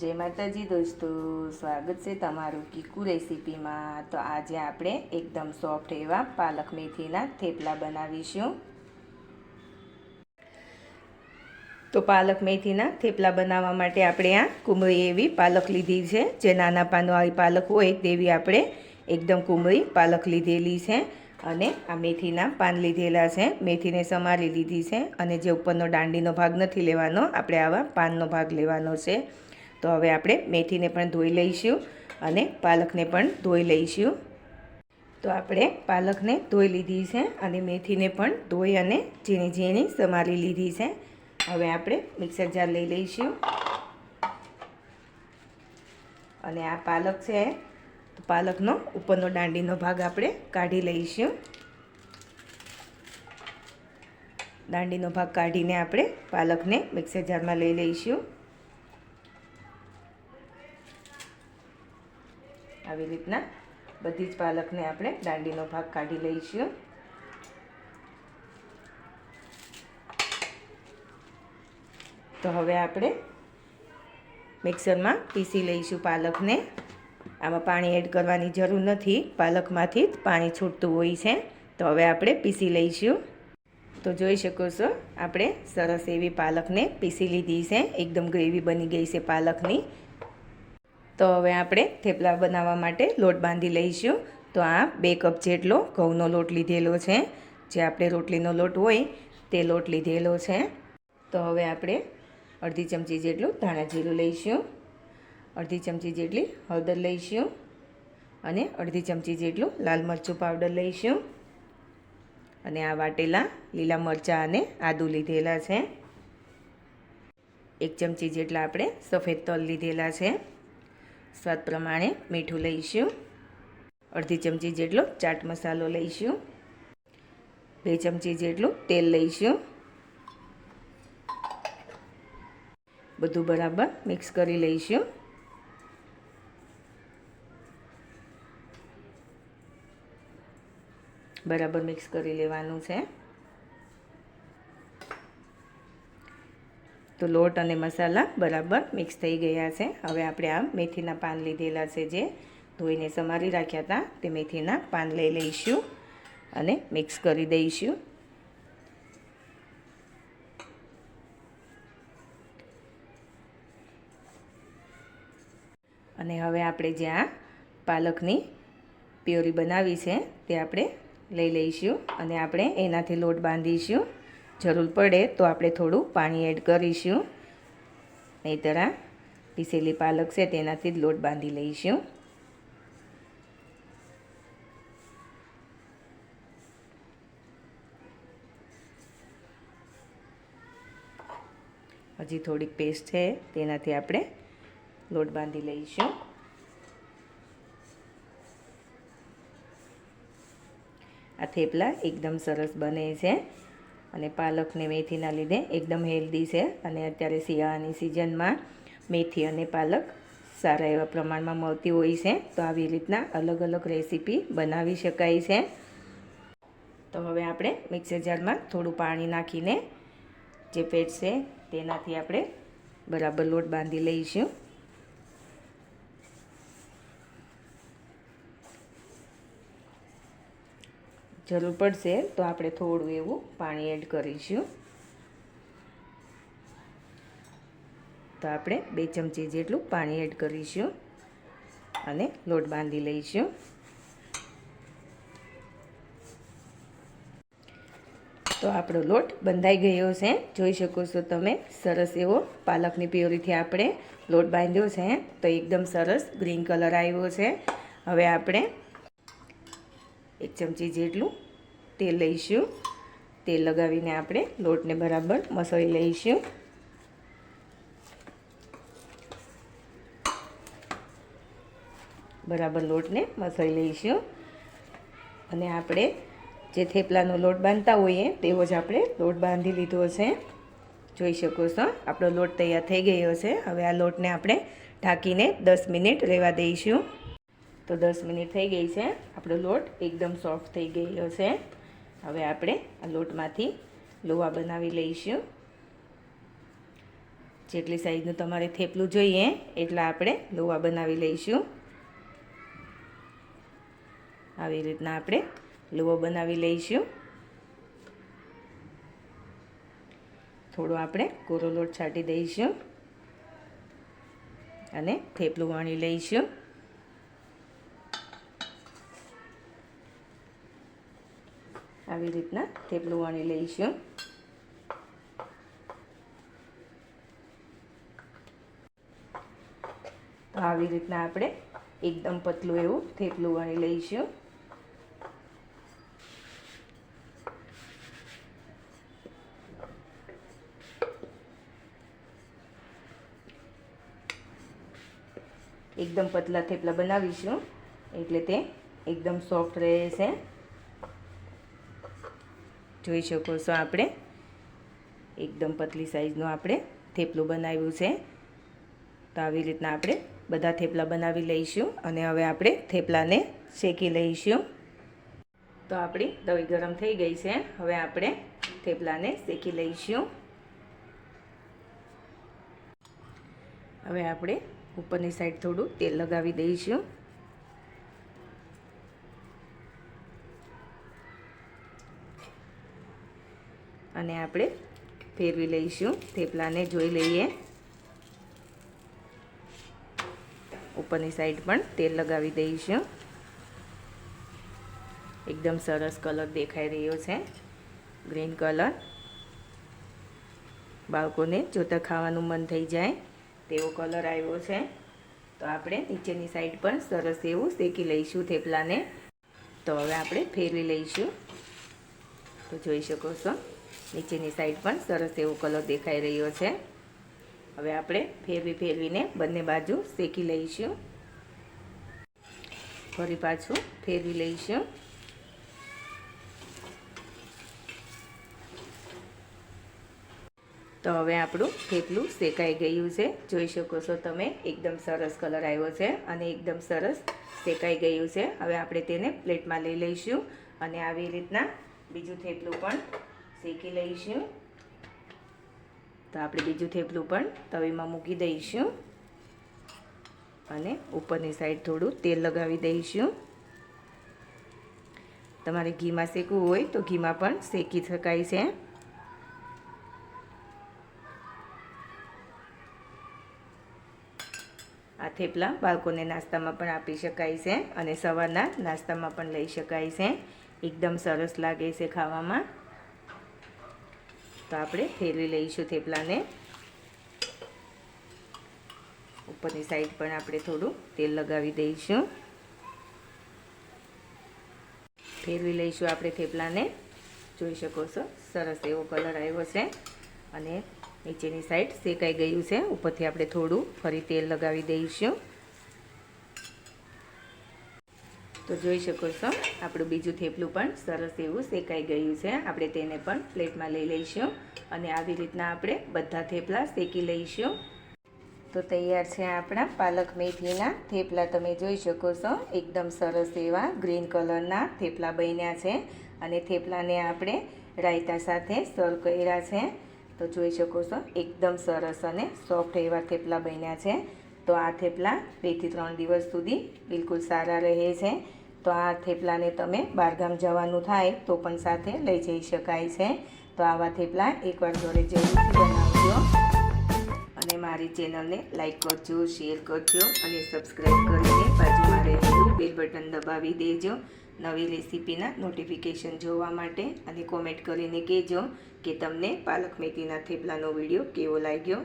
જય માતાજી દોસ્તો, સ્વાગત છે તમારું કીકુ રેસીપીમાં. તો આજે આપણે એકદમ સોફ્ટ એવા પાલક મેથીના થેપલા બનાવીશું. તો પાલક મેથીના થેપલા બનાવવા માટે આપણે આ કુમળી એવી પાલક લીધી છે. જે નાના પાનવાળી પાલક હોય તેવી આપણે એકદમ કુમળી પાલક લીધેલી છે અને આ મેથીના પાન લીધેલા છે. મેથીને સમારી લીધી છે અને જે ઉપરનો દાંડીનો ભાગ નથી લેવાનો, આપણે આવા પાનનો ભાગ લેવાનો છે. તો હવે આપણે મેથીને પણ ધોઈ લઈશું અને પાલકને પણ ધોઈ લઈશું. તો આપણે પાલકને ધોઈ લીધી છે અને મેથીને પણ ધોઈ અને ઝીણી ઝીણી સમારી લીધી છે. હવે આપણે મિક્સર જાર લઈ લઈશું. અને આ પાલક છે, તો પાલકનો ઉપરનો દાંડીનો ભાગ આપણે કાઢી લઈશું. દાંડીનો ભાગ કાઢીને આપણે પાલકને મિક્સર જારમાં લઈ લઈશું. આવી રીતના બધી જ પાલકને આપણે દાંડીનો ભાગ કાઢી લઈશું. તો હવે આપણે મિક્સરમાં પીસી લઈશું પાલકને. આમાં પાણી એડ કરવાની જરૂર નથી. પાલકમાંથી જ પાણી છૂટતું હોય છે. તો હવે આપણે પીસી લઈશું. તો જોઈ શકો છો, આપણે સરસ એવી પાલકને પીસી લીધી છે. એકદમ ગ્રેવી બની ગઈ છે પાલકની. તો હવે આપણે થેપલા બનાવવા માટે લોટ બાંધી લઈશું. તો આ બે કપ જેટલો ઘઉંનો લોટ લીધેલો છે. જે આપણે રોટલીનો લોટ હોય તે લોટ લીધેલો છે. તો હવે આપણે અડધી ચમચી જેટલું ધાણા જીરું લઈશું. અડધી ચમચી જેટલી હળદર લઈશું અને અડધી ચમચી જેટલું લાલ મરચું પાવડર લઈશું. અને આ વાટેલા લીલા મરચાં અને આદું લીધેલા છે. એક ચમચી જેટલા આપણે સફેદ તલ લીધેલા છે. સ્વાદ પ્રમાણે મીઠું લઈશું. અડધી ચમચી જેટલો ચાટ મસાલો લઈશું. બે ચમચી જેટલું તેલ લઈશું. બધું બરાબર મિક્સ કરી લઈશું. બરાબર મિક્સ કરી લેવાનું છે. તો લોટ અને મસાલા બરાબર મિક્સ થઈ ગયા છે. હવે આપણે આ મેથીના પાન લીધેલા છે જે ધોઈને સમારી રાખ્યા હતા તે મેથીના પાન લઈ લઈશું અને મિક્સ કરી દઈશું. અને હવે આપણે જે આ પાલકની પ્યોરી બનાવી છે તે આપણે લઈ લઈશું અને આપણે એનાથી લોટ બાંધીશું. જરૂર પડે તો આપણે થોડું પાણી એડ કરીશું. નહીંતર આ પીસેલી પાલક છે તેનાથી જ લોટ બાંધી લઈશું. હજી થોડીક પેસ્ટ છે તેનાથી આપણે લોટ બાંધી લઈશું. આ થેપલા એકદમ સરસ બને છે. અને પાલકને મેથીના લીધે એકદમ હેલ્ધી છે. અને અત્યારે શિયાળાની સિઝનમાં મેથી અને પાલક સારા એવા પ્રમાણમાં મળતી હોય છે. તો આવી રીતના અલગ અલગ રેસીપી બનાવી શકાય છે. તો હવે આપણે મિક્સર જારમાં થોડું પાણી નાખીને જે પેટ છે તેનાથી આપણે બરાબર લોટ બાંધી લઈશું. જરૂર પડશે, તો આપણે થોડું એવું પાણી એડ કરીશું. તો આપણે બે ચમચી જેટલું પાણી એડ કરીશું અને લોટ બાંધી લઈશું. તો આપણો લોટ બંધાઈ ગયો છે. જોઈ શકો છો તમે, સરસ એવો પાલકની પ્યોરીથી આપણે લોટ બાંધ્યો છે. તો એકદમ સરસ ગ્રીન કલર આવ્યો છે. હવે આપણે એક ચમચી જેટલું તેલ લઈશું. તેલ લગાવીને આપણે લોટને બરાબર મસળી લઈશું. બરાબર લોટને મસળી લઈશું. અને આપણે જે થેપલાનો લોટ બાંધતા હોઈએ તેવો જ આપણે લોટ બાંધી લીધો છે. જોઈ શકો છો, આપણો લોટ તૈયાર થઈ ગયો છે. હવે આ લોટને આપણે ઢાંકીને દસ મિનિટ રહેવા દઈશું. તો દસ મિનિટ થઈ ગઈ છે. આપણો લોટ એકદમ સોફ્ટ થઈ ગયો છે. હવે આપણે આ લોટમાંથી લોવા બનાવી લઈશું. જેટલી સાઈઝનું તમારે થેપલું જોઈએ, એટલા આપણે લોવા બનાવી લઈશું. આવી રીતના આપણે લોવો બનાવી લઈશું. થોડો આપણે કોરો લોટ છાંટી દઈશું. અને થેપલું વણી લઈશું. આવી રીતના થેપલું વણી લઈશું. તો આવી રીતના આપણે એકદમ પતલું એવું થેપલું વણી લઈશું. એકદમ પતલા થેપલા બનાવીશું. એટલે તે એકદમ સોફ્ટ રહેશે. જોઈ શકો છો આપણે. એકદમ પતલી સાઈઝનું આપણે થેપલું બનાવ્યું છે. તો આવી રીતના આપણે બધા થેપલા બનાવી લઈશું અને હવે આપણે થેપલાને શેકી લઈશું. તો આપણી દવી ગરમ થઈ ગઈ છે. હવે આપણે થેપલાને શેકી લઈશું. હવે આપણે ઉપરની સાઈડ થોડું તેલ લગાવી દઈશું. અને આપણે ફેરવી લઈશું. થેપલાને જોઈ લઈએ. ઉપરની સાઈડ પણ તેલ લગાવી દઈશું. એકદમ સરસ કલર દેખાઈ રહ્યો છે. Green colour. બાળકોને જોતા ખાવાનું મન થઈ જાય તેવો કલર આવ્યો છે. તો આપણે નીચેની સાઈડ પણ સરસ એવું શેકી લઈશું થેપલાને. તો હવે આપણે ફેરવી લઈશું. તો જોઈ શકો છો. નીચેની સાઈડ પણ સરસ એવો કલર દેખાઈ રહ્યો છે. હવે આપણે ફેરવી ફેરવીને બંને બાજુ શેકી લઈશું. ફરી પાછું ફેરવી લઈશું. તો હવે આપણું થેપલું શેકાઈ ગયું છે. જોઈ શકો છો તમે, એકદમ સરસ કલર આવ્યો છે અને એકદમ સરસ શેકાઈ ગયું છે. હવે આપણે તેને પ્લેટમાં લઈ લઈશું અને આવી રીતના બીજું થેપલું પણ શેકી લઈશું. તો આપણે બીજું થેપલું પણ તવીમાં મૂકી દઈશું. અને ઉપરની સાઈડ થોડું તેલ લગાવી દઈશું. તમારે ઘીમાં શેકવું હોય તો ઘીમાં પણ શેકી શકાય છે. આ થેપલા બાળકોને નાસ્તામાં પણ આપી શકાય છે અને સવારના નાસ્તામાં પણ લઈ શકાય છે. એકદમ સરસ લાગે છે ખાવામાં. તો આપણે ફેરવી લઈશું થેપલાને. ઉપરની સાઈડ પણ આપણે થોડું તેલ લગાવી દઈશું. ફેરવી લઈશું આપણે થેપલાને. જોઈ શકો છો, સરસ એવો કલર આવ્યો છે. અને નીચેની સાઈડ શેકાઈ ગયું છે. ઉપરથી આપણે થોડું ફરી તેલ લગાવી દઈશું. તો જોઈ શકો છો. આપણું બીજું થેપલું પણ સરસ એવું શેકાઈ ગયું છે. આપણે તેને પણ પ્લેટમાં લઈ લઈશું અને આવી રીતના આપણે બધા થેપલા શેકી લઈશું. તો તૈયાર છે આપણા પાલક મેથીના થેપલા. તમે જોઈ શકો છો, એકદમ સરસ એવા ગ્રીન કલરના થેપલા બન્યા છે અને થેપલાને આપણે રાયતા સાથે સર્વ કર્યા છે. તો જોઈ શકો છો, એકદમ સરસ અને સોફ્ટ એવા થેપલા બન્યા છે. તો આ થેપલા બેથી ત્રણ દિવસ સુધી બિલકુલ સારા રહે છે. તો આ થેપલાને તમે બહારગામ જવાનું થાય તો પણ સાથે લઈ જઈ શકાય છે. તો આવા થેપલા એકવાર ઘરે જરૂરથી બનાવજો. અને મારી ચેનલને લાઈક કરજો, શેર કરજો અને સબસ્ક્રાઈબ કરીને બાજુમાં રહેલું બેલ બટન દબાવી દેજો. નવી રેસીપીના નોટિફિકેશન જોવા માટે અને કોમેન્ટ કરીને કહેજો કે તમને પાલક મેથીના થેપલાનો વીડિયો કેવો લાગ્યો?